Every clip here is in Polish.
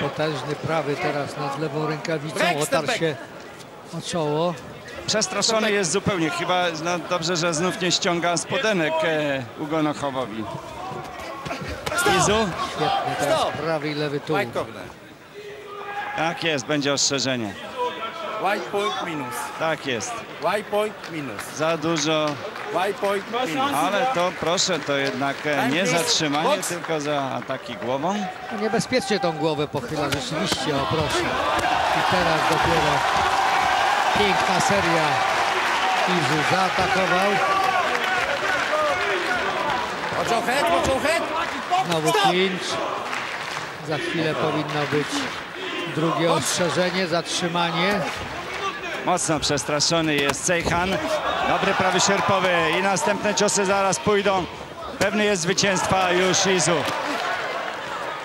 Potężny prawy teraz nad lewą rękawicą. Otarł się o czoło. Przestraszony jest zupełnie. Chyba no, dobrze, że znów nie ściąga spodenek e, Ugonochowowi. Izu? Świetny teraz prawy i lewy tu. White corner. Tak jest, będzie ostrzeżenie. White point minus. Tak jest. White point minus. Za dużo. Ale to proszę, to jednak e, nie zatrzymanie, tylko za ataki głową. Niebezpiecznie tą głowę pochyla rzeczywiście, o proszę. I teraz dopiero piękna seria. Izu zaatakował. Your head, your head. Znowu clinch. Za chwilę powinno być drugie ostrzeżenie, zatrzymanie. Mocno przestraszony jest Cejhan. Dobry prawy sierpowy i następne ciosy zaraz pójdą. Pewny jest zwycięstwa już Izu.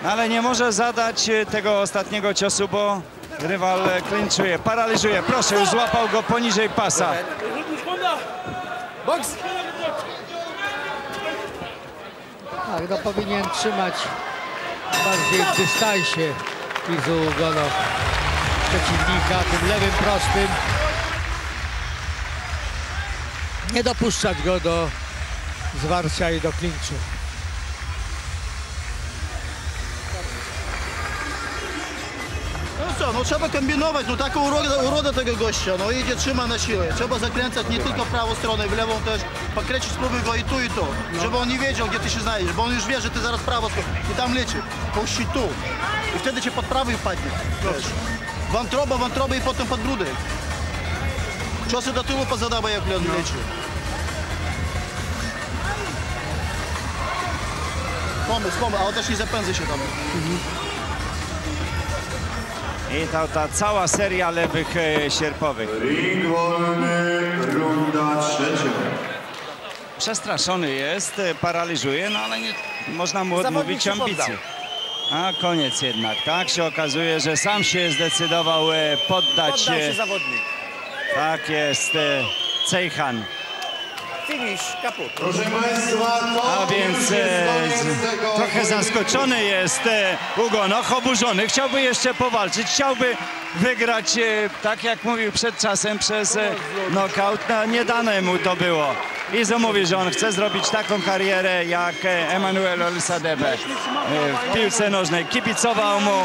No ale nie może zadać e, tego ostatniego ciosu, bo rywal e, klinczuje, paraliżuje. Proszę, już złapał go poniżej pasa. Box. Tak, no powinien trzymać bardziej w dystansie Izu Ugonow przeciwnika tym lewym prostym. Nie dopuszczać go do zwarcia i do klinczu. No co, no trzeba kombinować, no taka uroda, uroda tego gościa, no idzie, trzyma na siłę. Trzeba zakręcać nie tylko w prawą stronę, w lewą też, pokręcić spróbuj go i tu i tu, żeby on nie wiedział, gdzie ty się znajdziesz, bo on już wie, że ty zaraz prawo i tam leci. Puści tu i wtedy cię pod prawy wpadnie. Wiesz. Wątroba, wątroba i potem pod grudek. Ciosy do tyłu pozadawaj, jak on leci. Pomysł, pomysł, ale też nie zapędzę się tam. I ta, ta cała seria lewych e, sierpowych. Ring wolny, runda trzecia. Przestraszony jest, e, paraliżuje, no ale nie można mu Zawodnik odmówić się ambicji. A koniec jednak, tak się okazuje, że sam się zdecydował e, poddać Poddał się się. zawodnik. Tak jest, e, Cejhan. Finish, kaput. Proszę Państwa, to A więc już e, jest koniec z, tego trochę zaskoczony jest e, Ugonoch, oburzony. Chciałby jeszcze powalczyć, chciałby wygrać, e, tak jak mówił przed czasem, przez e, knockout. No, nie dane mu to było. Izo mówi, że on chce zrobić taką karierę jak e, Emanuel Olisadebe e, w piłce nożnej. Kibicował mu.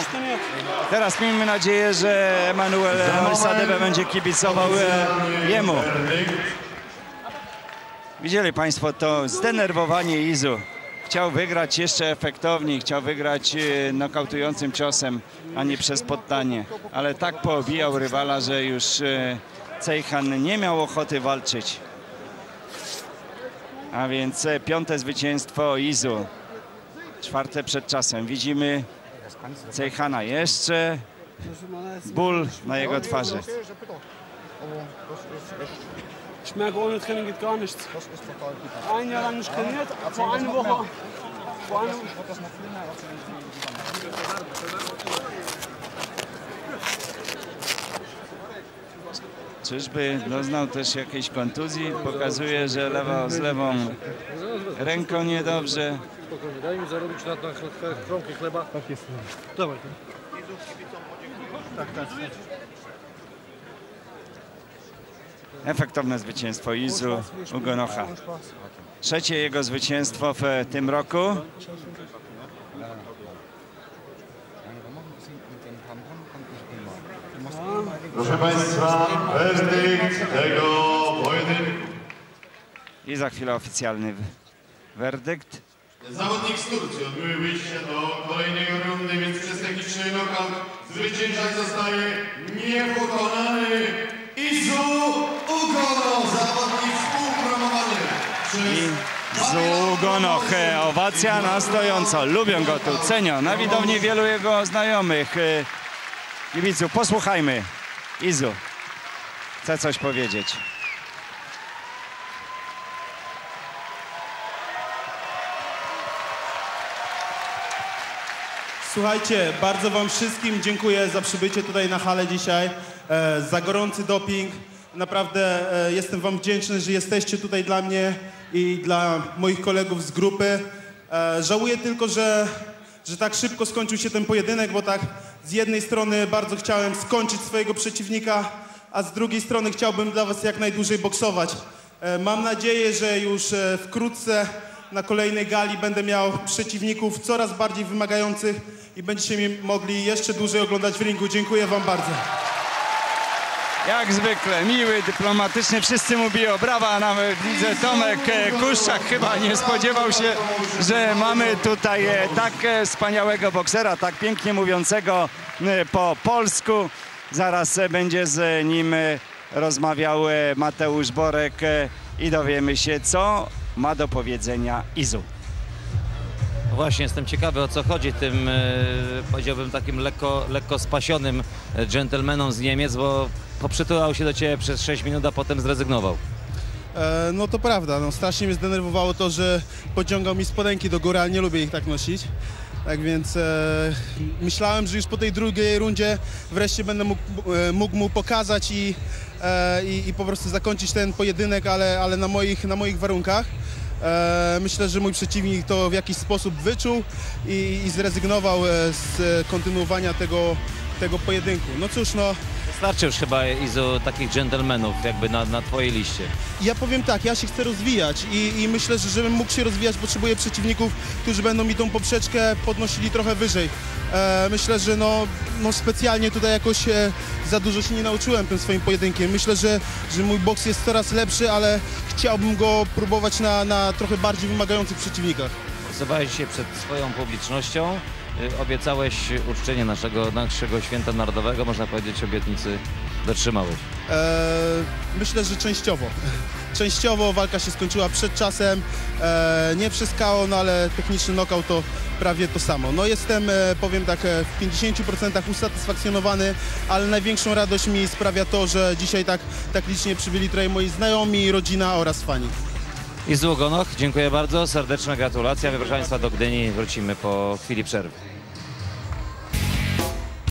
Teraz miejmy nadzieję, że Emanuel Olisadebe będzie kibicował e, jemu. Widzieli Państwo to zdenerwowanie Izu. Chciał wygrać jeszcze efektowniej, chciał wygrać e, nokautującym ciosem, a nie przez poddanie. Ale tak poobijał rywala, że już e, Cejhan nie miał ochoty walczyć. A więc e, piąte zwycięstwo Izu. Czwarte przed czasem. Widzimy Cejhana jeszcze. Ból na jego twarzy. Ich merke, ohne Training geht gar nichts. Ein Jahr lang nicht trainiert, vor einer Woche. Vor einer Czyżby doznał też jakiejś kontuzji? Pokazuje, że lewa z lewą ręką niedobrze. Spokojnie, daj mi zarobić na, na kromkę chleba. Tak jest. Dawaj. Efektowne zwycięstwo Izu Ugonocha. Trzecie jego zwycięstwo w tym roku. Proszę Państwa, werdykt tego pojedynku. I za chwilę oficjalny werdykt. Zawodnik z Turcji odbyły wyjście do kolejnej rundy, więc przez techniczny knockout zwyciężać zostaje niepokonany Ugonoch e, owacja na stojąco. Lubią go tu, cenią. Na widowni wielu jego znajomych kibiców. Posłuchajmy. Izu chce coś powiedzieć. Słuchajcie, bardzo Wam wszystkim dziękuję za przybycie tutaj na halę dzisiaj, e, za gorący doping. Naprawdę e, jestem Wam wdzięczny, że jesteście tutaj dla mnie i dla moich kolegów z grupy. E, żałuję tylko, że że tak szybko skończył się ten pojedynek, bo tak z jednej strony bardzo chciałem skończyć swojego przeciwnika, a z drugiej strony chciałbym dla was jak najdłużej boksować. E, Mam nadzieję, że już e, wkrótce na kolejnej gali będę miał przeciwników coraz bardziej wymagających i będziecie mi mogli jeszcze dłużej oglądać w ringu. Dziękuję wam bardzo. Jak zwykle, miły, dyplomatyczny, wszyscy mu biją brawa, nawet widzę Tomek e, Kuszczak chyba nie spodziewał się, że mamy tutaj e, tak e, wspaniałego boksera, tak pięknie mówiącego po polsku. Zaraz będzie z nim rozmawiał Mateusz Borek i dowiemy się, co ma do powiedzenia Izu. Właśnie jestem ciekawy o co chodzi tym, e, powiedziałbym takim lekko, lekko spasionym e, dżentelmenom z Niemiec, bo poprzytulał się do ciebie przez 6 minut, a potem zrezygnował. E, no to prawda, no, strasznie mnie zdenerwowało to, że pociągał mi spodenki do góry, ale nie lubię ich tak nosić. Tak więc e, myślałem, że już po tej drugiej rundzie wreszcie będę mógł, mógł mu pokazać i, e, i, i po prostu zakończyć ten pojedynek, ale, ale na, moich, na moich warunkach. E, myślę, że mój przeciwnik to w jakiś sposób wyczuł i, i zrezygnował e, z kontynuowania tego, tego pojedynku. No cóż, no Starczy już chyba Izu takich dżentelmenów jakby na, na twojej liście. Ja powiem tak, ja się chcę rozwijać i, i myślę, że żebym mógł się rozwijać, potrzebuję przeciwników, którzy będą mi tą poprzeczkę podnosili trochę wyżej. E, myślę, że no, no specjalnie tutaj jakoś e, za dużo się nie nauczyłem tym swoim pojedynkiem. Myślę, że, że mój boks jest coraz lepszy, ale chciałbym go próbować na, na trochę bardziej wymagających przeciwnikach. Stosowałeś się przed swoją publicznością, obiecałeś uczczenie naszego, naszego święta narodowego, można powiedzieć obietnicy dotrzymałeś. E, myślę, że częściowo. Częściowo walka się skończyła przed czasem, e, nie przez KO, no ale techniczny knockout to prawie to samo. No jestem, e, powiem tak, w 50% usatysfakcjonowany, ale największą radość mi sprawia to, że dzisiaj tak, tak licznie przybyli tutaj moi znajomi, rodzina oraz fani. Izu Ogonoch, dziękuję bardzo, serdeczne gratulacje. My Państwa do Gdyni wrócimy po chwili przerwy.